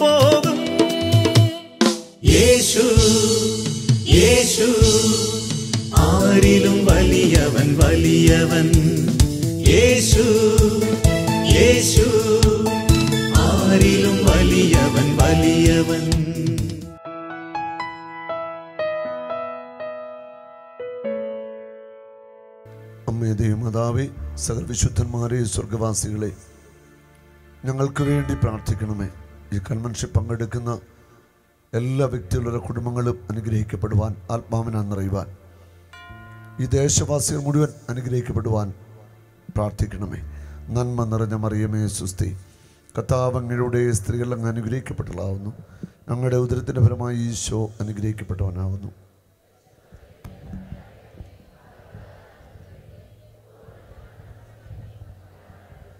വിട്ടുപോകും യേശു യേശു ആരിലും വലിയവൻ വലിയവൻ. യേശു യേശു ആരിലും വലിയവൻ വലിയവൻ. അമ്മേ ദൈവമാതാവേ സകൽ വിശുദ്ധന്മാരെ സ്വർഗവാസികളെ ഞങ്ങൾക്ക് വേണ്ടി പ്രാർത്ഥിക്കണമേ. ഈ കൺവെൻഷൻ പങ്കെടുക്കുന്ന എല്ലാ വ്യക്തികളുടെ കുടുംബങ്ങളും അനുഗ്രഹിക്കപ്പെടുവാൻ ആത്മാവിനെ നിറയുവാൻ ഈ ദേശവാസികൾ മുഴുവൻ അനുഗ്രഹിക്കപ്പെടുവാൻ പ്രാർത്ഥിക്കണമേ. നന്മ നിറഞ്ഞ മറിയമേ സുസ്തി. കഥാപങ്ങളുടെ സ്ത്രീകൾ അങ്ങ് അനുഗ്രഹിക്കപ്പെട്ടതാവുന്നു. ഞങ്ങളുടെ ഉദരത്തിന്റെ ഫലമായി ഈശോ അനുഗ്രഹിക്കപ്പെട്ടവനാവുന്നു.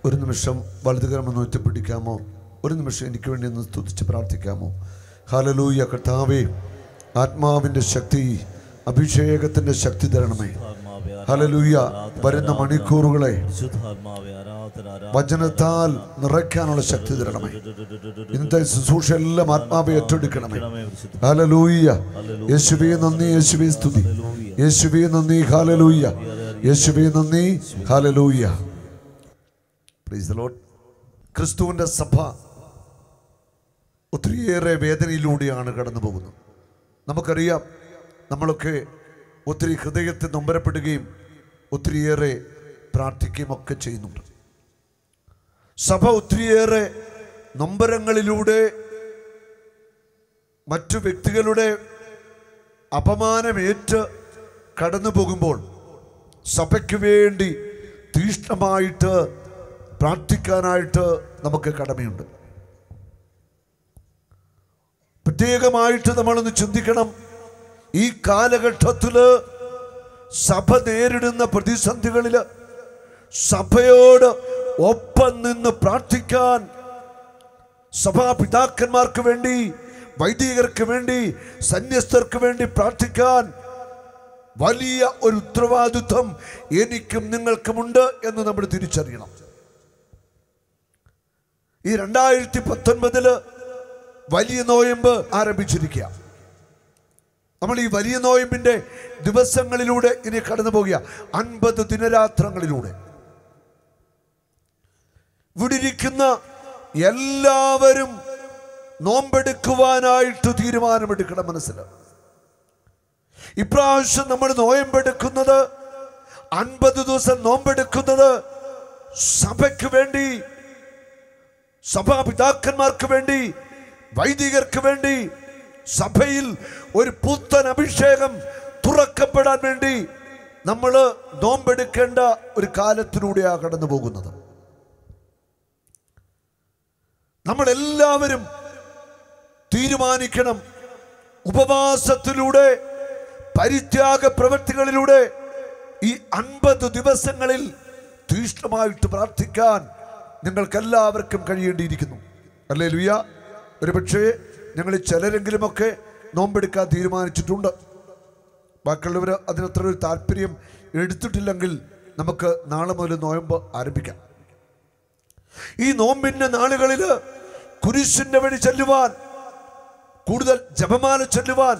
ഒരു നിമിഷം വലുതുകരമെന്ന് ഉയർത്തിപ്പിടിക്കാമോ ഒരു നിമിഷം എനിക്ക് വേണ്ടി ഒന്ന് സ്തുതിച്ച് പ്രാർത്ഥിക്കാമോ ഹലലൂയ കർത്താവേ ആത്മാവിന്റെ ശക്തി അഭിഷേകത്തിന്റെ ശക്തി തരണമേ ഹലലൂയ വരുന്ന മണിക്കൂറുകളെ വചനത്താൽ നിറയ്ക്കാനുള്ള ശക്തി തരണമേ ഇന്നത്തെ ശുശ്രൂഷ എല്ലാം ആത്മാവെ ഏറ്റെടുക്കണമേ ഹലലൂയ യേശുബി നന്ദി യേശുബി സ്തുതി യേശുബി നന്ദി ഹാലലൂയ യേശുബി നന്ദി ഹാലലൂയ Lord. ക്രിസ്തുവിന്റെ സഭ ഒത്തിരിയേറെ വേദനയിലൂടെയാണ് കടന്നു പോകുന്നത്. നമുക്കറിയാം നമ്മളൊക്കെ ഒത്തിരി ഹൃദയത്തെ നൊമ്പരപ്പെടുകയും ഒത്തിരിയേറെ പ്രാർത്ഥിക്കുകയും ഒക്കെ ചെയ്യുന്നുണ്ട്. സഭ ഒത്തിരിയേറെ നൊമ്പരങ്ങളിലൂടെ മറ്റു വ്യക്തികളുടെ അപമാനമേറ്റ് കടന്നു പോകുമ്പോൾ സഭയ്ക്ക് വേണ്ടി തീഷ്ണമായിട്ട് പ്രാർത്ഥിക്കാനായിട്ട് നമുക്ക് കടമയുണ്ട്. പ്രത്യേകമായിട്ട് നമ്മളൊന്ന് ചിന്തിക്കണം. ഈ കാലഘട്ടത്തിൽ സഭ നേരിടുന്ന പ്രതിസന്ധികളിൽ സഭയോട് ഒപ്പം നിന്ന് പ്രാർത്ഥിക്കാൻ സഭാ പിതാക്കന്മാർക്ക് വേണ്ടി വൈദികർക്ക് വേണ്ടി സന്യസ്തർക്ക് വേണ്ടി പ്രാർത്ഥിക്കാൻ വലിയ ഒരു ഉത്തരവാദിത്വം എനിക്കും നിങ്ങൾക്കുമുണ്ട് എന്ന് നമ്മൾ തിരിച്ചറിയണം. ഈ രണ്ടായിരത്തി പത്തൊൻപതിൽ വലിയ നോയമ്പ് ആരംഭിച്ചിരിക്കുക. നമ്മൾ ഈ വലിയ നോയമ്പിന്റെ ദിവസങ്ങളിലൂടെ ഇനി കടന്നു പോകുക. അൻപത് ദിനരാത്രങ്ങളിലൂടെ. ഇവിടെ ഇരിക്കുന്ന എല്ലാവരും നോമ്പെടുക്കുവാനായിട്ട് തീരുമാനമെടുക്കണം മനസ്സിൽ. ഇപ്രാവശ്യം നമ്മൾ നോയമ്പെടുക്കുന്നത് അൻപത് ദിവസം നോമ്പെടുക്കുന്നത് സഭയ്ക്ക് വേണ്ടി സഭാപിതാക്കന്മാർക്ക് വേണ്ടി വൈദികർക്ക് വേണ്ടി സഭയിൽ ഒരു പുത്തൻ അഭിഷേകം തുറക്കപ്പെടാൻ വേണ്ടി നമ്മൾ നോമ്പെടുക്കേണ്ട ഒരു കാലത്തിലൂടെയാണ് കടന്നു പോകുന്നത്. നമ്മളെല്ലാവരും തീരുമാനിക്കണം ഉപവാസത്തിലൂടെ പരിത്യാഗ പ്രവൃത്തികളിലൂടെ ഈ അൻപത് ദിവസങ്ങളിൽ തീഷ്ണമായിട്ട് പ്രാർത്ഥിക്കാൻ നിങ്ങൾക്കെല്ലാവർക്കും കഴിയേണ്ടിയിരിക്കുന്നു. അല്ലേ ലുയ ഒരു പക്ഷേ ഞങ്ങൾ ചിലരെങ്കിലുമൊക്കെ നോമ്പെടുക്കാൻ തീരുമാനിച്ചിട്ടുണ്ട്. ബാക്കിയുള്ളവർ അതിനത്ര ഒരു താല്പര്യം എടുത്തിട്ടില്ലെങ്കിൽ നമുക്ക് നാളെ മുതൽ നോയമ്പ് ആരംഭിക്കാം. ഈ നോമ്പിന്റെ നാളുകളിൽ കുരിശിന്റെ വഴി ചെല്ലുവാൻ കൂടുതൽ ജപമാല ചെല്ലുവാൻ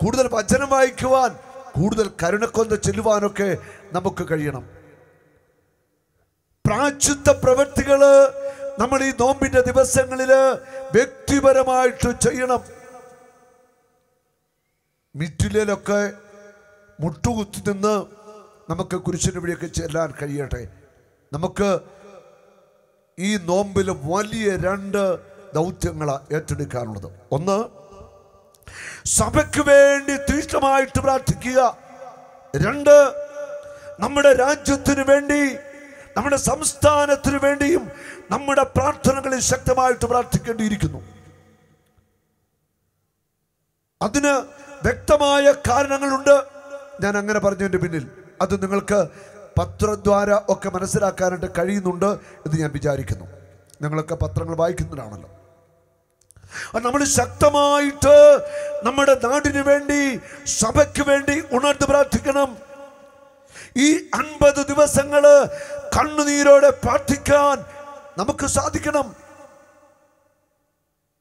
കൂടുതൽ വചനം വായിക്കുവാൻ കൂടുതൽ കരുണക്കൊന്ത ചെല്ലുവാനൊക്കെ നമുക്ക് കഴിയണം. പ്രാചുദ്ധ പ്രവൃത്തികൾ നമ്മൾ ഈ നോമ്പിന്റെ ദിവസങ്ങളിൽ വ്യക്തിപരമായിട്ട് ചെയ്യണം. മിറ്റിലൊക്കെ മുട്ടുകുത്തി നിന്ന് നമുക്ക് കുരിശിന് വഴിയൊക്കെ ചെല്ലാൻ കഴിയട്ടെ. നമുക്ക് ഈ നോമ്പിൽ വലിയ രണ്ട് ദൗത്യങ്ങൾ ഏറ്റെടുക്കാനുള്ളത്. ഒന്ന് സഭയ്ക്ക് വേണ്ടി തീഷ്ണമായിട്ട് പ്രാർത്ഥിക്കുക. രണ്ട് നമ്മുടെ രാജ്യത്തിന് വേണ്ടി നമ്മുടെ സംസ്ഥാനത്തിന് വേണ്ടിയും നമ്മുടെ പ്രാർത്ഥനകളിൽ ശക്തമായിട്ട് പ്രാർത്ഥിക്കേണ്ടിയിരിക്കുന്നു. അതിന് വ്യക്തമായ കാരണങ്ങളുണ്ട്. ഞാൻ അങ്ങനെ പറഞ്ഞതിന്റെ പിന്നിൽ. അത് നിങ്ങൾക്ക് പത്രദ്വാര ഒക്കെ മനസ്സിലാക്കാനായിട്ട് കഴിയുന്നുണ്ട് എന്ന് ഞാൻ വിചാരിക്കുന്നു. നിങ്ങളൊക്കെ പത്രങ്ങൾ വായിക്കുന്നതാണല്ലോ നമ്മൾ ശക്തമായിട്ട് നമ്മുടെ നാടിനു വേണ്ടി സഭയ്ക്ക് വേണ്ടി ഉണർന്ന് പ്രാർത്ഥിക്കണം. ഈ അൻപത് ദിവസങ്ങൾ കണ്ണുനീരോടെ പ്രാർത്ഥിക്കാൻ നമുക്ക് സാധിക്കണം.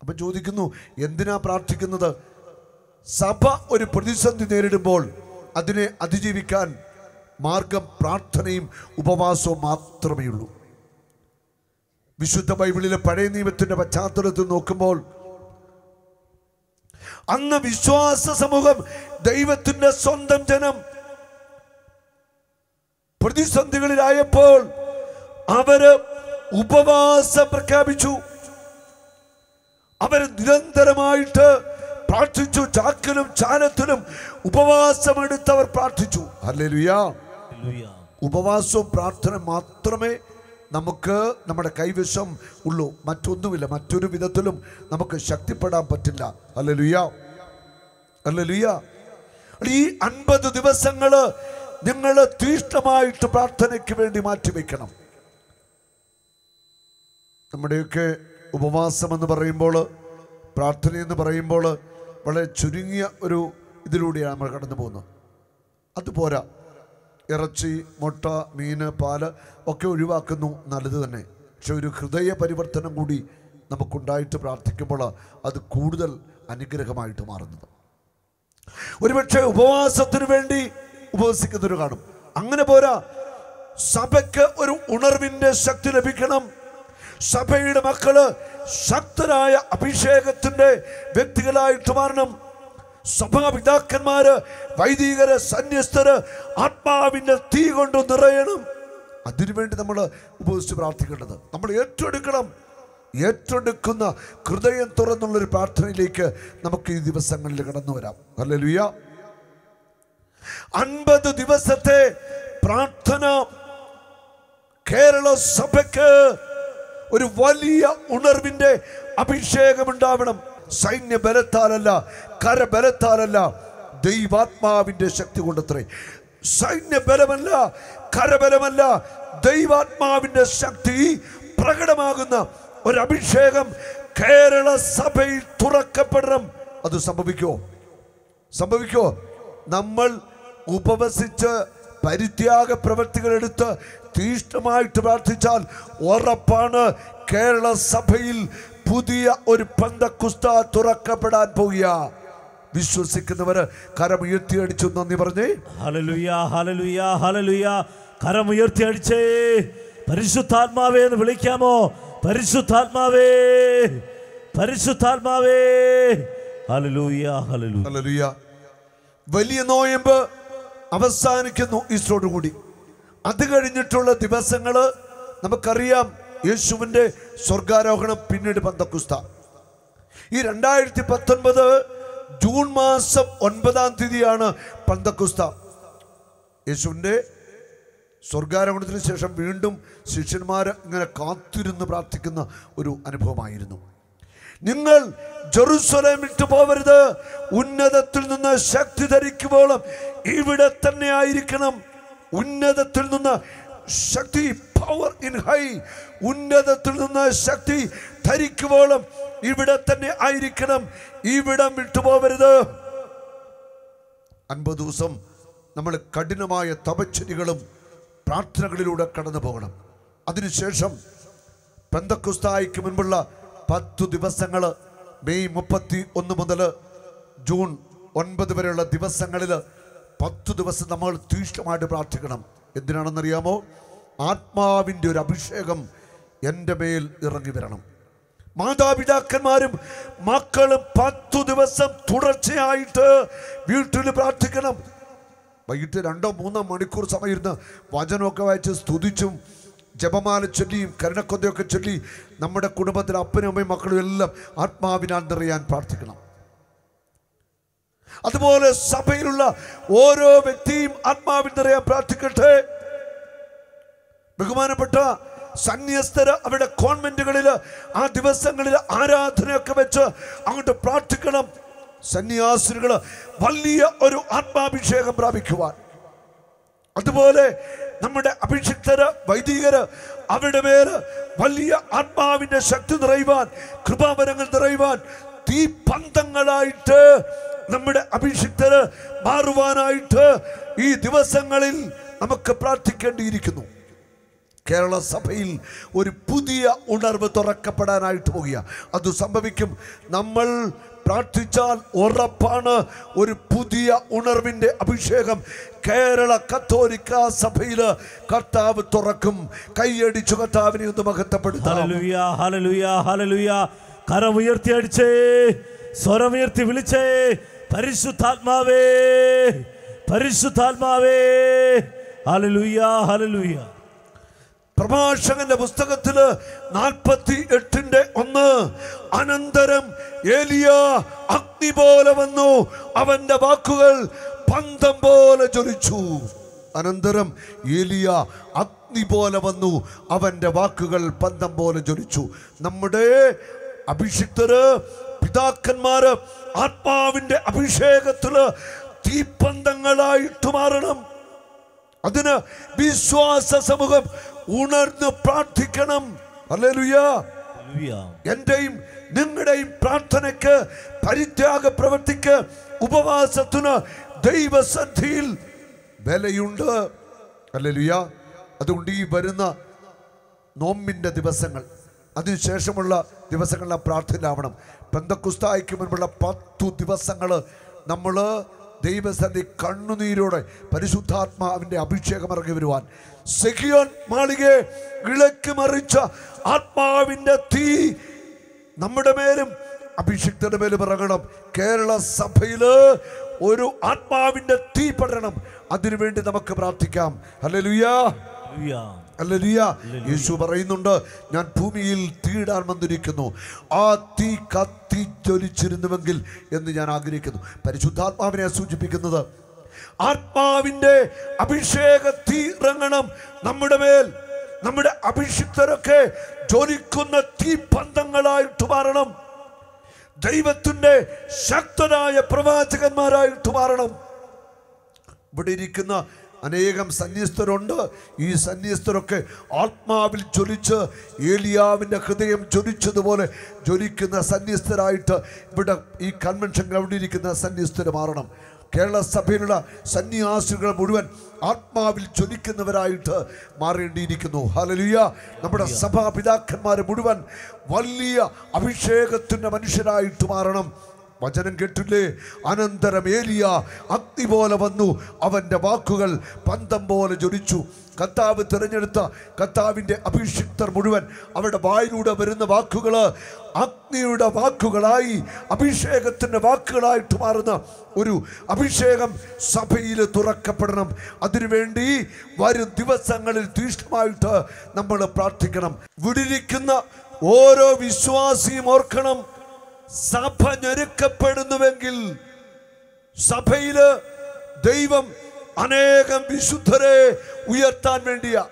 അപ്പൊ ചോദിക്കുന്നു എന്തിനാ പ്രാർത്ഥിക്കുന്നത്? സഭ ഒരു പ്രതിസന്ധി നേരിടുമ്പോൾ അതിനെ അതിജീവിക്കാൻ മാർഗം പ്രാർത്ഥനയും ഉപവാസവും മാത്രമേ ഉള്ളൂ. വിശുദ്ധ ബൈബിളിലെ പഴയ നിയമത്തിന്റെ പശ്ചാത്തലത്തിൽ നോക്കുമ്പോൾ അന്ന് വിശ്വാസ സമൂഹം ദൈവത്തിന്റെ സ്വന്തം ജനം പ്രതിസന്ധികളിലായപ്പോൾ അവർ ഉപവാസം പ്രഖ്യാപിച്ചു. അവർ നിരന്തരമായിട്ട് പ്രാർത്ഥിച്ചു ചാക്കിലും ചാനത്തിലും ഉപവാസമെടുത്തവർ പ്രാർത്ഥിച്ചു. അല്ലേ ഹല്ലേലൂയ. ഉപവാസവും പ്രാർത്ഥന മാത്രമേ നമുക്ക് നമ്മുടെ കൈവശം ഉള്ളൂ. മറ്റൊന്നുമില്ല. മറ്റൊരു വിധത്തിലും നമുക്ക് ശക്തിപ്പെടാൻ പറ്റില്ല. അല്ലെ ലുയ്യ അല്ലെ ഈ അൻപത് ദിവസങ്ങൾ നിങ്ങൾ തീഷ്ണമായിട്ട് പ്രാർത്ഥനയ്ക്ക് വേണ്ടി മാറ്റിവെക്കണം നമ്മുടെയൊക്കെ ഉപവാസം എന്ന് പറയുമ്പോൾ പ്രാർത്ഥന എന്ന് പറയുമ്പോൾ വളരെ ചുരുങ്ങിയ ഒരു ഇതിലൂടെയാണ് നമ്മൾ കടന്നു പോകുന്നത്. അതുപോരാ ഇറച്ചി മുട്ട മീൻ പാൽ ഒക്കെ ഒഴിവാക്കുന്നു. നല്ലത് തന്നെ. പക്ഷെ ഒരു ഹൃദയ പരിവർത്തനം കൂടി നമുക്കുണ്ടായിട്ട് പ്രാർത്ഥിക്കുമ്പോൾ അത് കൂടുതൽ അനുഗ്രഹമായിട്ട് മാറുന്നത്. ഒരുപക്ഷെ ഉപവാസത്തിന് വേണ്ടി ഉപവസിക്കുന്നവർ കാണും. അങ്ങനെ പോരാ. സഭയ്ക്ക് ഒരു ഉണർവിന്റെ ശക്തി ലഭിക്കണം. സഭയുടെ മക്കൾ ശക്തരായ അഭിഷേകത്തിന്റെ വ്യക്തികളായിട്ട് മാറണം. സഭാപിതാക്കന്മാര് വൈദികര് സന്യസ്തര് ആത്മാവിന്റെ തീ കൊണ്ട് നിറയണം. അതിനുവേണ്ടി നമ്മൾ ഉപയോഗിച്ച് പ്രാർത്ഥിക്കേണ്ടത്. നമ്മൾ ഏറ്റെടുക്കണം. ഏറ്റെടുക്കുന്ന ഹൃദയം തുറന്നുള്ളൊരു പ്രാർത്ഥനയിലേക്ക് നമുക്ക് ഈ ദിവസങ്ങളിൽ കടന്നു വരാം. അല്ലെ ലുയ്യ അൻപത് ദിവസത്തെ പ്രാർത്ഥന കേരള സഭയ്ക്ക് ഒരു വലിയ ഉണർവിന്റെ അഭിഷേകം ഉണ്ടാവണം സൈന്യ ബലത്താലല്ല കരബലത്താലല്ല ദൈവാത്മാവിന്റെ ശക്തി കൊണ്ടത്രേ. സൈന്യബലമല്ല കരബലമല്ല ദൈവാത്മാവിന്റെ ശക്തി പ്രകടമാകുന്ന ഒരു അഭിഷേകം കേരള സഭയിൽ തുറക്കപ്പെടണം. അത് സംഭവിക്കോ സംഭവിക്കോ നമ്മൾ ഉപവസിച്ച് പരിത്യാഗ പ്രവൃത്തികൾ എടുത്ത് തീഷ്ണമായിട്ട് പ്രാർത്ഥിച്ചാൽ ഉറപ്പാണ് കേരള സഭയിൽ പുതിയ ഒരു പന്തക്കുസ്ത തുറക്കപ്പെടാൻ പോകുക വിശ്വസിക്കുന്നവര് കരമുയർത്തി അടിച്ചു നന്ദി പറഞ്ഞേ. ഹലലുയാ ഹലലുയാ ഹലലുയാ കരമുയർത്തി അടിച്ചേ. പരിശുദ്ധാത്മാവേ എന്ന് വിളിക്കാമോ? പരിശുദ്ധാത്മാവേ പരിശുദ്ധാത്മാവേ. ഹല്ലേലൂയ. ഹല്ലേലൂയ. വലിയ നോയമ്പ് അവസാനിക്കുന്നു ഈസ്റ്റോടുകൂടി അത് കഴിഞ്ഞിട്ടുള്ള ദിവസങ്ങൾ നമുക്കറിയാം യേശുവിന്റെ സ്വർഗാരോഹണം പിന്നീട് പന്തക്കുസ്ത. ഈ രണ്ടായിരത്തി പത്തൊൻപത് ജൂൺ മാസം ഒൻപതാം തീയതിയാണ് പന്തക്കുസ്ത. യേശുവിന്റെ സ്വർഗാരോഹണത്തിന് ശേഷം വീണ്ടും ശിഷ്യന്മാർ ഇങ്ങനെ കാത്തിരുന്ന് പ്രാർത്ഥിക്കുന്ന ഒരു അനുഭവമായിരുന്നു. നിങ്ങൾ ജെറുസലേം വിട്ടു പോവരുത്. ഉന്നതത്തിൽ നിന്ന് ശക്തി ധരിക്കുമ്പോഴും ഇവിടെ തന്നെ ആയിരിക്കണം. ഉന്നതത്തിൽ നിന്ന് ശക്തി പവർ ഇൻ ഹൈ ഉന്നതത്തിൽ നിന്ന് ശക്തി ധരിക്കുമ്പോഴും ഇവിടെ തന്നെ ആയിരിക്കണം. ഇവിടം വിട്ടുപോവരുത് അൻപത് ദിവസം നമ്മൾ കഠിനമായ തപച്ചരികളും പ്രാർത്ഥനകളിലൂടെ കടന്നു പോകണം അതിനുശേഷം പെന്തക്കുസ്തായിക്ക് മുൻപുള്ള പത്തു ദിവസങ്ങൾ മെയ് മുപ്പത്തി ഒന്ന് മുതൽ ജൂൺ ഒൻപത് വരെയുള്ള ദിവസങ്ങളിൽ പത്തു ദിവസം നമ്മൾ തീഷ്ണമായിട്ട് പ്രാർത്ഥിക്കണം. എന്തിനാണെന്നറിയാമോ? ആത്മാവിന്റെ ഒരു അഭിഷേകം എന്റെ മേൽ ഇറങ്ങി വരണം. മാതാപിതാക്കന്മാരും മക്കളും പത്തു ദിവസം തുടർച്ചയായിട്ട് വീട്ടിൽ പ്രാർത്ഥിക്കണം. വൈകിട്ട് രണ്ടോ മൂന്നോ മണിക്കൂർ സമയം ഇരുന്ന് വചനമൊക്കെ വായിച്ച് സ്തുതിച്ചും ജപമാല ചൊല്ലിയും കരുണക്കൊന്തയൊക്കെ ചൊല്ലി നമ്മുടെ കുടുംബത്തിലെ അപ്പനും അമ്മയും മക്കളും എല്ലാം ആത്മാവിനാൽ നിറയാൻ പ്രാർത്ഥിക്കണം. അതുപോലെ സഭയിലുള്ള ഓരോ വ്യക്തിയും ആത്മാവിൽ നിറയാൻ പ്രാർത്ഥിക്കട്ടെ. ബഹുമാനപ്പെട്ട സന്യസ്തര് അവരുടെ കോൺവെന്റുകളിൽ ആ ദിവസങ്ങളിൽ ആരാധനയൊക്കെ വെച്ച് അങ്ങോട്ട് പ്രാർത്ഥിക്കണം. സന്യാസിനികൾ വലിയ ഒരു ആത്മാഭിഷേകം പ്രാപിക്കുവാൻ. അതുപോലെ നമ്മുടെ അഭിഷിക്തര് വൈദികര് അവരുടെ പേര് വലിയ ആത്മാവിന്റെ ശക്തി നിറയുവാൻ കൃപാവരങ്ങൾ നിറയുവാൻ തീപന്തങ്ങളായിട്ട് നമ്മുടെ അഭിഷിക്തര് മാറുവാനായിട്ട് ഈ ദിവസങ്ങളിൽ നമുക്ക് പ്രാർത്ഥിക്കേണ്ടിയിരിക്കുന്നു. കേരള സഭയിൽ ഒരു പുതിയ ഉണർവ് തുറക്കപ്പെടാനായിട്ട് പോകുക അത് സംഭവിക്കും. നമ്മൾ പ്രാർത്ഥിച്ചാൽ ഉറപ്പാണ് ഒരു പുതിയ ഉണർവിന്റെ അഭിഷേകം. കേരള കത്തോലിക്ക സഭയിൽ കർത്താവ് തുറക്കും. കൈയടിച്ചു കർത്താവിനെ ഒന്ന് മഹത്വപ്പെടുത്താം. കരമുയർത്തി അടിച്ചേ സ്വരമുയർത്തി വിളിച്ചേ. പരിശുദ്ധാത്മാവേ പരിശുദ്ധാത്മാവേ. ഹല്ലേലൂയ ഹല്ലേലൂയ. പ്രഭാഷകന്റെ പുസ്തകത്തിൽ നാൽപ്പത്തി എട്ടിന്റെ ഒന്ന്. അനന്തരം ഏലിയ അഗ്നി പോലെ വന്നു. അവന്റെ വാക്കുകൾ പന്തം പോലെ ജ്വലിച്ചു. അനന്തരം ഏലിയ അഗ്നി പോലെ വന്നു. അവന്റെ വാക്കുകൾ പന്തം പോലെ ജ്വലിച്ചു. നമ്മുടെ അഭിഷിക്തര് പിതാക്കന്മാര് ആത്മാവിന്റെ അഭിഷേകത്തിൽ തീപ്പന്തങ്ങളായിട്ട് മാറണം. അതിന് വിശ്വാസ സമൂഹം ഉണർന്ന് പ്രാർത്ഥിക്കണം. എന്റെയും നിങ്ങളുടെയും പ്രാർത്ഥനയ്ക്ക് പരിത്യാഗ പ്രവർത്തിക്ക് ഉപവാസത്തിന് ദൈവസദ്ധിയിൽ വിലയുണ്ട് ഹല്ലേലൂയ. അതുകൊണ്ട് ഈ വരുന്ന നോമ്പിന്റെ ദിവസങ്ങൾ അതിനുശേഷമുള്ള ദിവസങ്ങളിലെ പ്രാർത്ഥനയാവണം പെന്തക്കുസ്തായ്ക്ക് മുൻപുള്ള പത്തു ദിവസങ്ങൾ നമ്മൾ ദൈവസന്ധി കണ്ണുനീരോടെ പരിശുദ്ധാത്മാവിന്റെ അഭിഷേകം ഇറങ്ങി വരുവാൻ. സെഹിയോൻ മാളികയെ ഇളക്കി മറിച്ച ആത്മാവിന്റെ തീ നമ്മുടെ മേലും അഭിഷിക്തരുടെ മേലും ഇറങ്ങണം. കേരള സഭയിൽ ഒരു ആത്മാവിന്റെ തീ പടരണം. അതിനുവേണ്ടി നമുക്ക് പ്രാർത്ഥിക്കാം. ഹല്ലേലൂയാ. ഹല്ലേലൂയ. ഹല്ലേലൂയ യേശു പറയുന്നുണ്ട് ഞാൻ ഭൂമിയിൽ തീടാൻ വന്നിരിക്കുന്നു. ആ തീ കത്തി ജ്വലിച്ചിരുന്നുവെങ്കിൽ എന്ന് ഞാൻ ആഗ്രഹിക്കുന്നു. പരിശുദ്ധാത്മാവിനെ സൂചിപ്പിക്കുന്നത് ആത്മാവിന്റെ അഭിഷേക തീ ഇറങ്ങണം. നമ്മുടെ മേൽ നമ്മുടെ അഭിഷിക്തരൊക്കെ ജ്വലിക്കുന്ന തീപന്തങ്ങളായിട്ട് മാറണം. ദൈവത്തിന്റെ ശക്തനായ പ്രവാചകന്മാരായിട്ട് മാറണം. ഇവിടെ ഇരിക്കുന്ന അനേകം സന്യസ്തരുണ്ട്. ഈ സന്യസ്തരൊക്കെ ആത്മാവിൽ ജ്വലിച്ച് ഏലിയാവിന്റെ ഹൃദയം ജ്വലിച്ചതുപോലെ ജ്വലിക്കുന്ന സന്യസ്തരായിട്ട് ഇവിടെ ഈ കൺവെൻഷൻ ഗ്രൗണ്ടിൽ ഇരിക്കുന്ന സന്യസ്തർ മാറണം. കേരള സഭയിലുള്ള സന്യാസികൾ മുഴുവൻ ആത്മാവിൽ ജ്വലിക്കുന്നവരായിട്ട് മാറേണ്ടിയിരിക്കുന്നു. ഹലലിയ നമ്മുടെ സഭാപിതാക്കന്മാർ മുഴുവൻ വലിയ അഭിഷേകത്തിന്റെ മനുഷ്യരായിട്ട് മാറണം. വചനം കേട്ടില്ലേ? അനന്തരം ഏലിയ അഗ്നി പോലെ വന്നു. അവന്റെ വാക്കുകൾ പന്തം പോലെ ജ്വലിച്ചു. കത്താവ് തിരഞ്ഞെടുത്ത കത്താവിന്റെ അഭിഷിക്തർ മുഴുവൻ അവരുടെ വായിലൂടെ വരുന്ന വാക്കുകൾ അഗ്നിയുടെ വാക്കുകളായി അഭിഷേകത്തിന്റെ വാക്കുകളായിട്ട് മാറുന്ന ഒരു അഭിഷേകം സഭയിൽ തുറക്കപ്പെടണം. അതിനുവേണ്ടി വരും ദിവസങ്ങളിൽ തീഷ്ണമായിട്ട് നമ്മൾ പ്രാർത്ഥിക്കണം. വിടിരിക്കുന്ന ഓരോ വിശ്വാസിയും ഓർക്കണം. സഭ ഞെരുക്കപ്പെടുന്നുവെങ്കിൽ സഭയിൽ ദൈവം അനേകം വിശുദ്ധരെ ഉയർത്താൻ വേണ്ടിയ.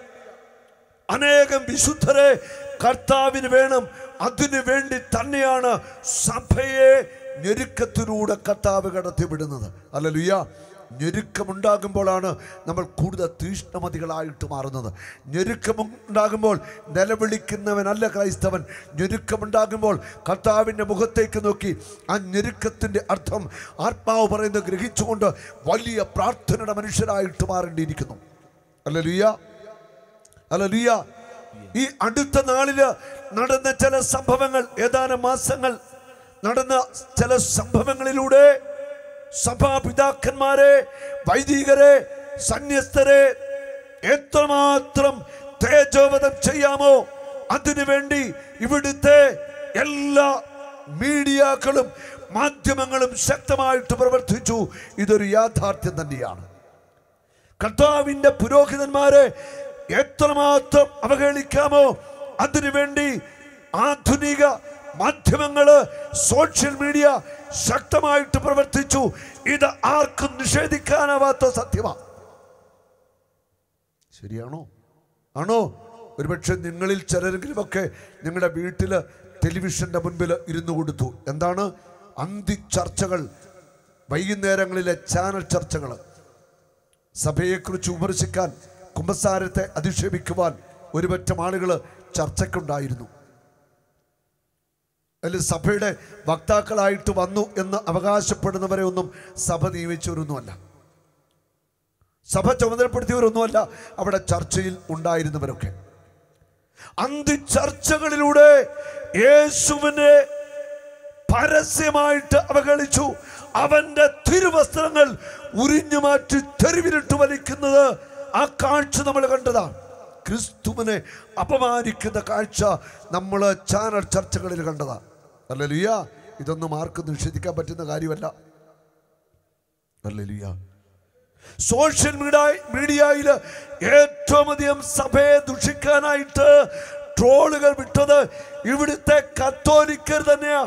അനേകം വിശുദ്ധരെ കർത്താവിന് വേണം അതിനു വേണ്ടി തന്നെയാണ് സഭയെ ഞെരുക്കത്തിലൂടെ കർത്താവ് കടത്തിവിടുന്നത്. അല്ലലുയ്യ. ഞെരുക്കമുണ്ടാകുമ്പോഴാണ് നമ്മൾ കൂടുതൽ തീഷ്ണമതികളായിട്ട് മാറുന്നത്. ഞെരുക്കമുണ്ടാകുമ്പോൾ നിലവിളിക്കുന്നവനല്ല ക്രൈസ്തവൻ. ഞെരുക്കമുണ്ടാകുമ്പോൾ കർത്താവിന്റെ മുഖത്തേക്ക് നോക്കി ആ ഞെരുക്കത്തിന്റെ അർത്ഥം ആത്മാവ് പറയുന്നത് ഗ്രഹിച്ചുകൊണ്ട് വലിയ പ്രാർത്ഥനയുടെ മനുഷ്യരായിട്ട് മാറേണ്ടിയിരിക്കുന്നു. അല്ല ലിയ അല്ല ലിയ ഈ അടുത്ത നാളിൽ നടന്ന ചില സംഭവങ്ങൾ ഏതാനും മാസങ്ങൾ നടന്ന ചില സംഭവങ്ങളിലൂടെ സഭാപിതാക്കന്മാരെ വൈദികരെ സന്യസ്തരെ എത്രമാത്രം തേജോവധം ചെയ്യാമോ അതിനുവേണ്ടി ഇവിടുത്തെ എല്ലാ മീഡിയകളും മാധ്യമങ്ങളും ശക്തമായിട്ട് പ്രവർത്തിച്ചു. ഇതൊരു യാഥാർത്ഥ്യം തന്നെയാണ്. കർത്താവിന്റെ പുരോഹിതന്മാരെ എത്രമാത്രം അവഹേളിക്കാമോ അതിനുവേണ്ടി ആധുനിക മാധ്യമങ്ങൾ സോഷ്യൽ മീഡിയ ശക്തമായിട്ട് പ്രവർത്തിച്ചു. ഇത് ആർക്കും നിഷേധിക്കാനാവാത്ത സത്യമാണ് ശരിയാണോ? ആണോ? ഒരുപക്ഷെ നിങ്ങളിൽ ചിലരെങ്കിലും ഒക്കെ നിങ്ങളുടെ വീട്ടിൽ ടെലിവിഷന്റെ മുൻപിൽ ഇരുന്നു കൊടുത്തു. എന്താണ്? അന്തി ചർച്ചകൾ വൈകുന്നേരങ്ങളിലെ ചാനൽ ചർച്ചകൾ സഭയെക്കുറിച്ച് വിമർശിക്കാൻ കുമ്പസാരത്തെ അധിക്ഷേപിക്കുവാൻ ഒരുപറ്റം ആളുകൾ ചർച്ചയ്ക്കുണ്ടായിരുന്നു. അതിൽ സഭയുടെ വക്താക്കളായിട്ട് വന്നു എന്ന് അവകാശപ്പെടുന്നവരെ ഒന്നും സഭ നിയമിച്ചവരൊന്നുമല്ല. സഭ ചുമതലപ്പെടുത്തിയവരൊന്നുമല്ല അവിടെ ചർച്ചയിൽ ഉണ്ടായിരുന്നവരൊക്കെ. അന്തി ചർച്ചകളിലൂടെ യേശുവിനെ പരസ്യമായിട്ട് അവഗണിച്ചു. അവന്റെ തിരുവസ്ത്രങ്ങൾ ഉരിഞ്ഞു മാറ്റി തെരുവിലിട്ട് വലിക്കുന്നത് ആ കാഴ്ച നമ്മൾ കണ്ടതാണ്. ക്രിസ്തുവിനെ അപമാനിക്കുന്ന കാഴ്ച നമ്മൾ ചാനൽ ചർച്ചകളിൽ കണ്ടതാണ്. അല്ല ലുയ ഇതൊന്നും ആർക്കും നിഷേധിക്കാൻ പറ്റുന്ന കാര്യമല്ല. അല്ല ലുയ സോഷ്യൽ മീഡിയ മീഡിയയിൽ ഏറ്റവും അധികം സഭയെ ദുഷിക്കാനായിട്ട് ട്രോളുകൾ വിട്ടത് ഇവിടുത്തെ കത്തോലിക്കർ തന്നെയാ.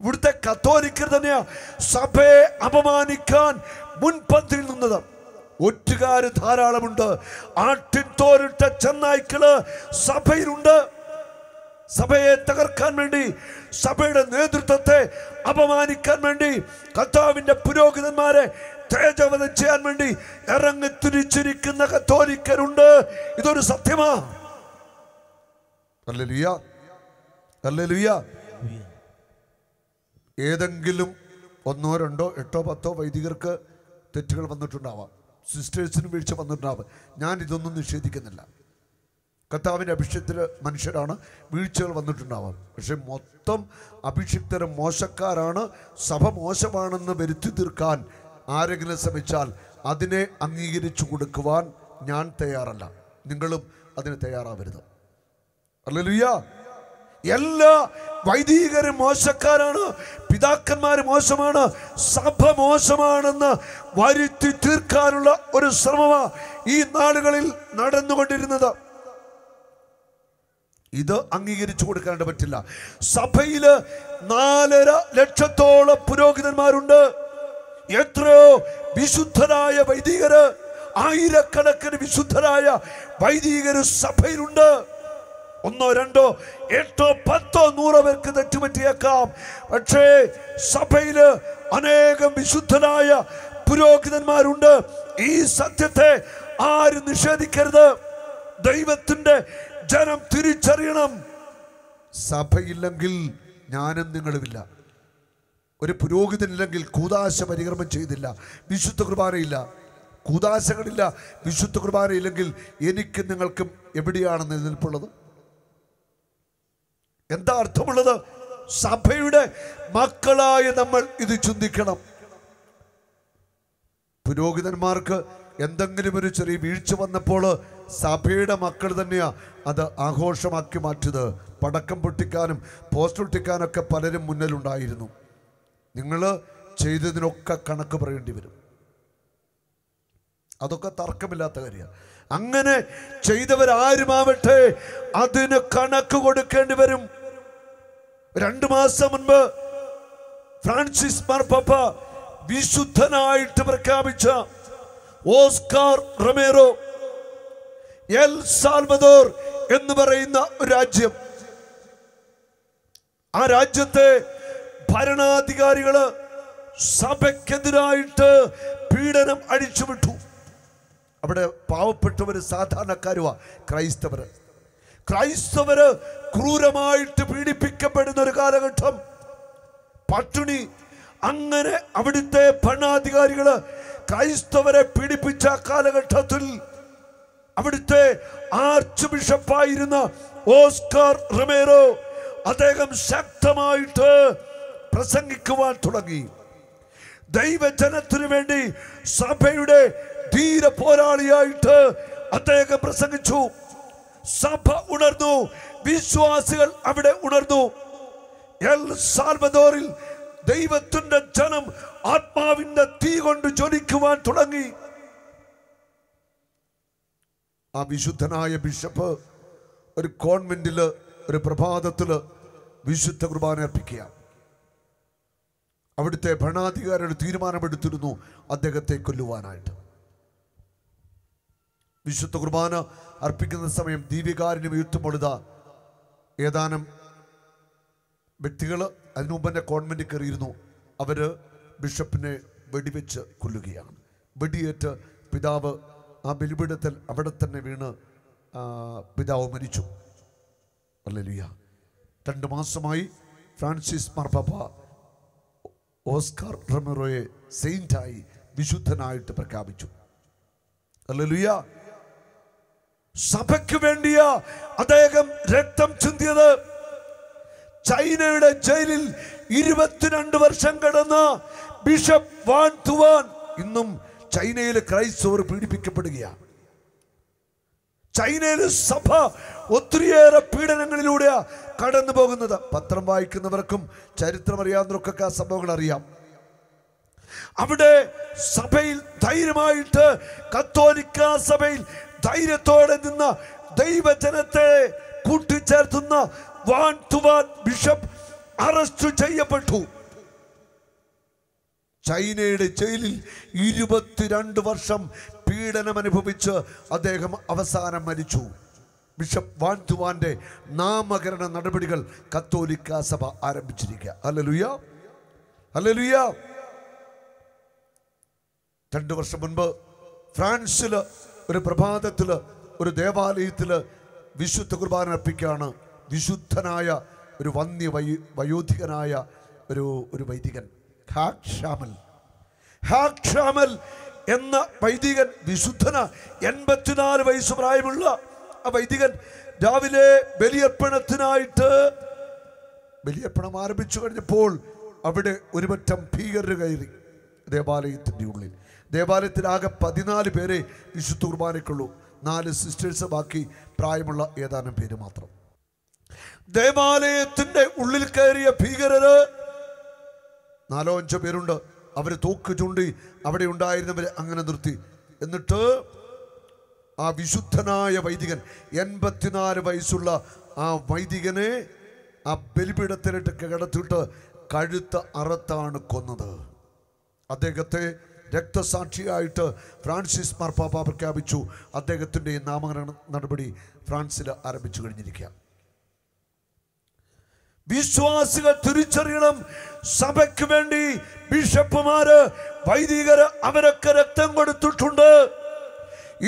ഇവിടുത്തെ കത്തോലിക്കർ തന്നെയാ. സഭയെ അപമാനിക്കാൻ മുൻപന്തിയിൽ നിന്നത്. ഒറ്റുകാർ ധാരാളമുണ്ട്. ആട്ടിൻതോരിട്ട ചെന്നായ്ക്കൾ സഭയിലുണ്ട്. സഭയെ തകർക്കാൻ വേണ്ടി സഭയുടെ നേതൃത്വത്തെ അപമാനിക്കാൻ വേണ്ടി കർത്താവിന്റെ പുരോഹിതന്മാരെ തേജവധം ചെയ്യാൻ വേണ്ടി ഇറങ്ങി തിരിച്ചിരിക്കുന്ന കത്തോലിക്കരുണ്ട്. ഇതൊരു സത്യമാ. ഏതെങ്കിലും ഒന്നോ രണ്ടോ എട്ടോ പത്തോ വൈദികർക്ക് തെറ്റുകൾ വന്നിട്ടുണ്ടാവാം. സിസ്റ്റേഴ്സിനും വീഴ്ച വന്നിട്ടുണ്ടാവാം. ഞാൻ ഇതൊന്നും നിഷേധിക്കുന്നില്ല. കർത്താവിന്റെ അഭിഷേകത്തിൽ മനുഷ്യരാണ് വീഴ്ചകൾ വന്നിട്ടുണ്ടാവാം. പക്ഷെ മൊത്തം അഭിഷിക്തരും മോശക്കാരാണ് സഭ മോശമാണെന്ന് വരുത്തി തീർക്കാൻ ആരെങ്കിലും ശ്രമിച്ചാൽ അതിനെ അംഗീകരിച്ചു കൊടുക്കുവാൻ ഞാൻ തയ്യാറല്ല. നിങ്ങളും അതിന് തയ്യാറാവരുത്. അല്ലലുയ്യ എല്ലാ വൈദികരും മോശക്കാരാണ് പിതാക്കന്മാർ മോശമാണ് സഭ മോശമാണെന്ന് വരുത്തി തീർക്കാനുള്ള ഒരു ശ്രമമാണ് ഈ നാടുകളിൽ നടന്നുകൊണ്ടിരുന്നത്. ഇത് അംഗീകരിച്ചു കൊടുക്കാണ്ട് പറ്റില്ല. സഭയിൽ നാലര ലക്ഷത്തോളം പുരോഹിതന്മാരുണ്ട്. എത്രയോ വിശുദ്ധരായ വൈദികര് ആയിരക്കണക്കിന് വിശുദ്ധരായ വൈദികര് സഭയിലുണ്ട്. ഒന്നോ രണ്ടോ എട്ടോ പത്തോ നൂറോ പേർക്ക് തെറ്റുപറ്റിയേക്കാം. പക്ഷേ സഭയിൽ അനേകം വിശുദ്ധരായ പുരോഹിതന്മാരുണ്ട്. ഈ സത്യത്തെ ആരും നിഷേധിക്കരുത്. ദൈവത്തിന്റെ ജനം തിരിച്ചറിയണം. സഭയില്ലെങ്കിൽ ഞാനും നിങ്ങളുമില്ല. ഒരു പുരോഹിതനില്ലെങ്കിൽ കൂതാശ പരികർമ്മം ചെയ്തില്ല. വിശുദ്ധ കുർബാനയില്ല. കൂതാശകളില്ല വിശുദ്ധ കുർബാനയില്ലെങ്കിൽ എനിക്ക് നിങ്ങൾക്കും എവിടെയാണ് നിലനിൽപ്പുള്ളത്? എന്താ അർത്ഥമുള്ളത്? സഭയുടെ മക്കളായ നമ്മൾ ഇത് ചിന്തിക്കണം. പുരോഹിതന്മാർക്ക് എന്തെങ്കിലും ഒരു ചെറിയ വീഴ്ച വന്നപ്പോൾ സഭയുടെ മക്കൾ തന്നെയാണ് അത് ആഘോഷമാക്കി മാറ്റിയത്. പടക്കം പൊട്ടിക്കാനും പോസ്റ്റ് ഒട്ടിക്കാനൊക്കെ പലരും മുന്നിലുണ്ടായിരുന്നു. നിങ്ങൾ ചെയ്തതിനൊക്കെ കണക്ക് പറയേണ്ടി വരും. അതൊക്കെ തർക്കമില്ലാത്ത കാര്യമാണ് അങ്ങനെ ചെയ്തവരാരുമാവട്ടെ അതിന് കണക്ക് കൊടുക്കേണ്ടി വരും. രണ്ടു മാസം മുൻപ് ഫ്രാൻസിസ് മാർപ്പാപ്പ വിശുദ്ധനായിട്ട് പ്രഖ്യാപിച്ച ഓസ്കാർ റമേറോ എൽ സാൽവദോർ എന്ന് പറയുന്ന ഒരു രാജ്യം. ആ രാജ്യത്തെ ഭരണാധികാരികൾ സഭയ്ക്കെതിരായിട്ട് പീഡനം അഴിച്ചുവിട്ടു. അവിടെ പാവപ്പെട്ടവര് സാധാരണക്കാരുവാ ക്രൈസ്തവര്. ക്രൈസ്തവര് ക്രൂരമായിട്ട് പീഡിപ്പിക്കപ്പെടുന്ന ഒരു കാലഘട്ടം. പട്ടിണി. അങ്ങനെ അവിടുത്തെ ഭരണാധികാരികൾ ക്രൈസ്തവരെ പീഡിപ്പിച്ച കാലഘട്ടത്തിൽ അവിടുത്തെ ആർച്ച് ബിഷപ്പായിരുന്ന ഓസ്കാർ റമേറോ അദ്ദേഹം ശക്തമായിട്ട് പ്രസംഗിക്കുവാൻ തുടങ്ങി. ദൈവജനത്തിനു വേണ്ടി സഭയുടെ ധീര പോരാളിയായിട്ട് അദ്ദേഹം പ്രസംഗിച്ചു. സഭ ഉണർന്നു. വിശ്വാസികൾ അവിടെ ഉണർന്നു. എൽ സാൽവദോറിൽ ദൈവത്തിന്റെ ജനം ആത്മാവിന്റെ തീ കൊണ്ട് ജ്വലിക്കുവാൻ തുടങ്ങി. ആ വിശുദ്ധനായ ബിഷപ്പ് ഒരു കോൺവെന്റിൽ ഒരു പ്രഭാതത്തിൽ വിശുദ്ധ കുർബാന അർപ്പിക്കുക. അവിടുത്തെ ഭരണാധികാരിയുടെ തീരുമാനമെടുത്തിരുന്നു അദ്ദേഹത്തെ കൊല്ലുവാനായിട്ട്. വിശുദ്ധ കുർബാന അർപ്പിക്കുന്ന സമയം ദീപികാരനും യുദ്ധമൊഴുത ഏതാനും വ്യക്തികൾ അതിനു തന്നെ കോൺവെന്റിൽ കയറിയിരുന്നു. അവർ ബിഷപ്പിനെ വെടിവെച്ച് കൊല്ലുകയാണ്. വെടിയേറ്റ് പിതാവ് ആ ബലിപീഠത്തിൽ അവിടെ തന്നെ വീണ് പിതാവ് മരിച്ചു. അല്ലലിയ. രണ്ട് മാസമായി ഫ്രാൻസിസ് മാർപ്പാപ്പ ഓസ്കാർ റെമറോയെ സെയിന്റായി വിശുദ്ധനായിട്ട് പ്രഖ്യാപിച്ചു. അല്ലലുയ. സഭയ്ക്ക് വേണ്ടിയ അദ്ദേഹം രക്തം ചിന്തിയത്. ചൈനയുടെ ജയിലിൽ ഇരുപത്തിരണ്ട് വർഷം കിടന്ന ബിഷപ്പ് വാൻ തുവാൻ ഇന്നും ചൈനയിലെ ക്രൈസ്തവർ പീഡിപ്പിക്കപ്പെടുകയാണ്. ചൈനയിലെ സഭ ഒത്തിരിയേറെ പീഡനങ്ങളിലൂടെ കടന്നു പോകുന്നത്. പത്രം വായിക്കുന്നവർക്കും ചരിത്രം അറിയാവുന്നവർക്കൊക്കെ ആ സംഭവങ്ങൾ അറിയാം. അവിടെ സഭയിൽ ധൈര്യമായിട്ട് കത്തോലിക്ക സഭയിൽ ധൈര്യത്തോടെ നിന്ന ദൈവജനത്തെ കൂട്ടിച്ചേർത്തുന്ന വാൻ തുവാൻ ബിഷപ്പ് അറസ്റ്റ് ചെയ്യപ്പെട്ടു. ചൈനയുടെ ജയിലിൽ ഇരുപത്തിരണ്ട് വർഷം പീഡനം അനുഭവിച്ച് അദ്ദേഹം അവസാനം മരിച്ചു. ബിഷപ്പ് വാൻ തുവാന്റെ നാമകരണ നടപടികൾ കത്തോലിക്ക സഭ ആരംഭിച്ചിരിക്കുക അല്ലലുയ രണ്ടു വർഷം മുൻപ് ഫ്രാൻസിൽ ഒരു പ്രഭാതത്തിൽ ഒരു ദേവാലയത്തിൽ വിശുദ്ധ കുർബാന അർപ്പിക്കുകയാണ് വിശുദ്ധനായ ഒരു വന്യ വയോധികനായ ഒരു ഒരു വൈദികൻ. ഹാക്ഷാമൽ ഹാക്ഷാമൽ എന്ന വൈദികൻ വിശുദ്ധന എൺപത്തിനാല് വയസ്സ് പ്രായമുള്ള ആ വൈദികൻ രാവിലെ ബലിയർപ്പണത്തിനായിട്ട് ബലിയർപ്പണം ആരംഭിച്ചു കഴിഞ്ഞപ്പോൾ അവിടെ ഒരുപറ്റം ഭീകരർ കയറി ദേവാലയത്തിന്റെ ഉള്ളിൽ. ദേവാലയത്തിലാകെ പതിനാല് പേരെ വിശുദ്ധ കുർബാനയ്ക്കുള്ളൂ. നാല് സിസ്റ്റേഴ്സ് ബാക്കി പ്രായമുള്ള ഏതാനും പേര് മാത്രം. ദേവാലയത്തിന്റെ ഉള്ളിൽ കയറിയ ഭീകരര് നാലോ അഞ്ചോ പേരുണ്ട്. അവർ തൂക്ക് ചൂണ്ടി അവിടെ ഉണ്ടായിരുന്നവരെ അങ്ങനെ നിർത്തി. എന്നിട്ട് ആ വിശുദ്ധനായ വൈദികൻ എൺപത്തിനാല് വയസ്സുള്ള ആ വൈദികനെ ആ ബലിപീഠത്തിലിട്ട് കിടത്തിട്ട് കഴുത്ത് അറത്താണ് കൊന്നത്. അദ്ദേഹത്തെ രക്തസാക്ഷിയായിട്ട് ഫ്രാൻസിസ് മാർപ്പാപ്പ പ്രഖ്യാപിച്ചു. അദ്ദേഹത്തിന്റെ നാമകരണ നടപടി ഫ്രാൻസിൽ ആരംഭിച്ചു കഴിഞ്ഞിരിക്കുക വിശ്വാസികൾ തിരിച്ചറിയണം. സഭയ്ക്ക് വേണ്ടി ബിഷപ്പുമാര് വൈദികര് അവരൊക്കെ രക്തം കൊടുത്തിട്ടുണ്ട്.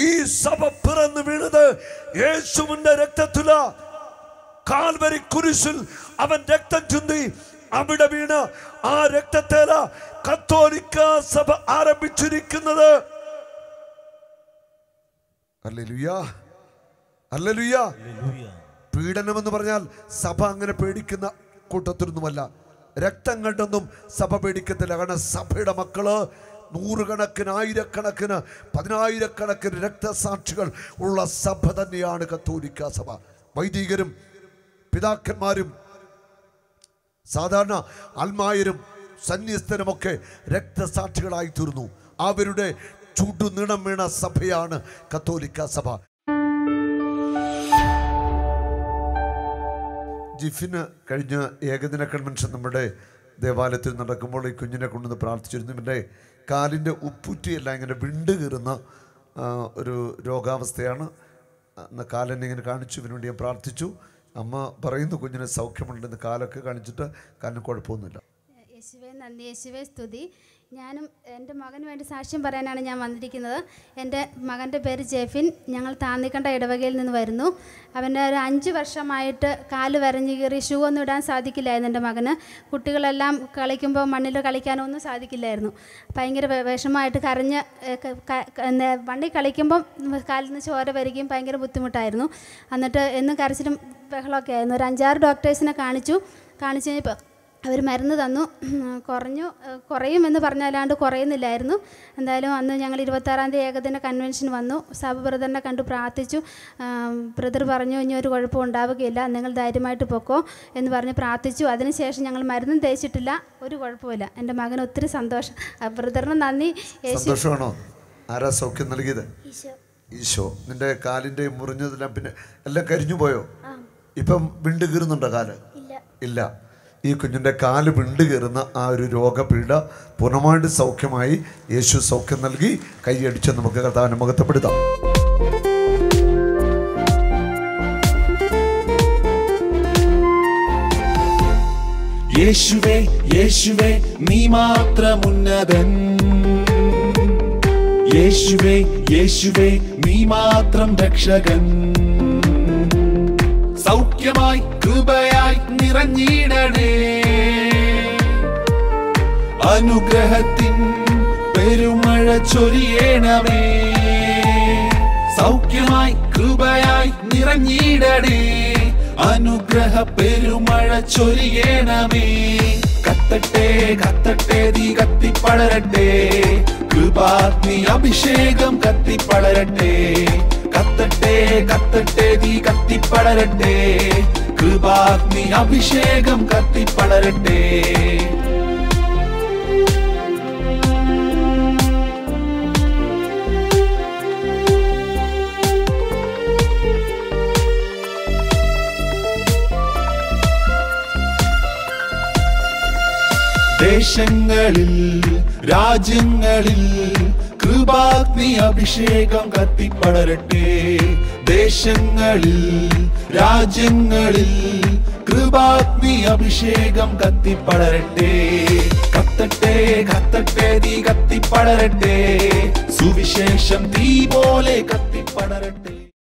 ഈ സഭ പിറന്നു വീണത് യേശുവിന്റെ രക്തത്തില. കാൽവരി കുരിശിൽ അവൻ രക്തം ചുന്തി അവിടെ വീണ ആ രക്തത്തേല കത്തോലിക്ക സഭ ആരംഭിച്ചിരിക്കുന്നത്. അല്ലെ ലുയാ അല്ലെ പീഡനം എന്ന് പറഞ്ഞാൽ സഭ അങ്ങനെ പേടിക്കുന്ന കൂട്ടത്തിലൊന്നുമല്ല. രക്തം കണ്ടൊന്നും സഭ പേടിക്കത്തില്ല. കാരണം സഭയുടെ മക്കൾ നൂറുകണക്കിന് ആയിരക്കണക്കിന് പതിനായിരക്കണക്കിന് രക്തസാക്ഷികൾ ഉള്ള സഭ തന്നെയാണ് കത്തോലിക്ക സഭ. വൈദികരും പിതാക്കന്മാരും സാധാരണ അൽമായരും സന്യസ്തനുമൊക്കെ രക്തസാക്ഷികളായി തീർന്നു അവരുടെ ചുടുനിണം വീണ സഭയാണ് കത്തോലിക്ക സഭ. ജിഫിന് കഴിഞ്ഞ ഏകദിന കൺവെൻഷൻ നമ്മുടെ ദേവാലയത്തിൽ നടക്കുമ്പോൾ ഈ കുഞ്ഞിനെ കൊണ്ടുവന്ന് പ്രാർത്ഥിച്ചിരുന്നു. ഇവന്റെ കാലിന്റെ ഉപ്പുറ്റിയെല്ലാം ഇങ്ങനെ വിണ്ട് കീറുന്ന ഒരു രോഗാവസ്ഥയാണ്. അന്ന് കാലെന്നെ ഇങ്ങനെ കാണിച്ചു ഇവന് വേണ്ടി ഞാൻ പ്രാർത്ഥിച്ചു. അമ്മ പറയുന്നു കുഞ്ഞിന് സൗഖ്യമുണ്ടെന്ന് കാലൊക്കെ കാണിച്ചിട്ട് കാലിന് കുഴപ്പമൊന്നുമില്ല. യേശുവേ നന്ദി. യേശുവേ സ്തുതി. ഞാനും എന്റെ മകന് വേണ്ടി സാക്ഷ്യം പറയാനാണ് ഞാൻ വന്നിരിക്കുന്നത്. എന്റെ മകന്റെ പേര് ജെഫിൻ. ഞങ്ങൾ താന്നിക്കണ്ട ഇടവകയിൽ നിന്ന് വരുന്നു. അവന്റെ ഒരു അഞ്ച് വർഷമായിട്ട് കാൽ വരഞ്ഞു കീറി ഷൂ ഒന്നും ഇടാൻ സാധിക്കില്ലായിരുന്നു എന്റെ മകന്. കുട്ടികളെല്ലാം കളിക്കുമ്പോൾ മണ്ണിൽ കളിക്കാനൊന്നും സാധിക്കില്ലായിരുന്നു. ഭയങ്കര വിഷമമായിട്ട് കരഞ്ഞ് വണ്ടി കളിക്കുമ്പം കാലിൽ നിന്ന് ചോര വരികയും ഭയങ്കര ബുദ്ധിമുട്ടായിരുന്നു. എന്നിട്ട് എന്നും കരച്ചിലും ബഹളമൊക്കെ ആയിരുന്നു. ഒരു അഞ്ചാറ് ഡോക്ടേഴ്സിനെ കാണിച്ചു. കാണിച്ചു കഴിഞ്ഞപ്പോൾ അവർ മരുന്ന് തന്നു. കുറഞ്ഞു. കുറയുമെന്ന് പറഞ്ഞല്ലാണ്ട് കുറയുന്നില്ലായിരുന്നു. എന്തായാലും അന്ന് ഞങ്ങൾ ഇരുപത്താറാം തീയതി ഏകദിന കൺവെൻഷൻ വന്നു. സാബ് ബ്രദറിനെ കണ്ടു പ്രാർത്ഥിച്ചു. ബ്രദർ പറഞ്ഞു ഇനി ഒരു കുഴപ്പം ഉണ്ടാവുകയില്ല. നിങ്ങൾ ധൈര്യമായിട്ട് പൊക്കോ എന്ന് പറഞ്ഞ് പ്രാർത്ഥിച്ചു. അതിനുശേഷം ഞങ്ങൾ മരുന്നും തേച്ചിട്ടില്ല. ഒരു കുഴപ്പമില്ല എന്റെ മകന് ഒത്തിരി സന്തോഷം. ആ ബ്രദറിന് നന്ദി. യേശു സന്തോഷമാണോ? ആരാ സൗഖ്യം നൽകിയത്? ഈശോ. നിന്റെ കാലിന്റെ മുറിഞ്ഞതെല്ലാം പിന്നെ എല്ലാം കരിഞ്ഞു പോയോ ഇപ്പം വിണ്ട് കീറുന്നുണ്ടോ കാൽ? ഇല്ല. ഈ കുഞ്ഞിന്റെ കാൽ വിണ്ട് കയറുന്ന ആ ഒരു രോഗപീഠ പൂർണമായിട്ട് സൗഖ്യമായി യേശു സൗഖ്യം നൽകി കൈയടിച്ച് നമുക്ക് കർത്താവിനെ മുഖത്തപ്പെടുത്താം യേശുവേ യേശുവേ നീ മാത്രം ഉന്നതൻ. യേശുവേ യേശുവേ നീ മാത്രം രക്ഷകൻ. സൗഖ്യമായി കൃപയായി നിറഞ്ഞിടണേ. അനുഗ്രഹത്തിൻ പെരുമഴ ചൊരിയണമേ. സൗഖ്യമായി കൃപയായി നിറഞ്ഞിടണേ. അനുഗ്രഹ പെരുമഴ ചൊരിയണമേ. കത്തട്ടെ കത്തട്ടെ തീ കത്തിപ്പളരട്ടെ കൃപാഗ്നി അഭിഷേകം കത്തിപ്പളരട്ടെ കത്തട്ടെ കത്തട്ടെ തീ കത്തിപ്പടരട്ടെ. കൃപാഗ്നി അഭിഷേകം കത്തിപ്പടരട്ടെ. ദേശങ്ങളിൽ രാജ്യങ്ങളിൽ കൃപാഗ്നി അഭിഷേകം കത്തിപ്പടരട്ടെ. ദേശങ്ങളിൽ രാജ്യങ്ങളിൽ കൃപാഗ്നി അഭിഷേകം കത്തിപ്പടരട്ടെ കത്തട്ടെ കത്തട്ടെ തീ കത്തിപ്പടരട്ടെ സുവിശേഷം തീ പോലെ കത്തിപ്പടരട്ടെ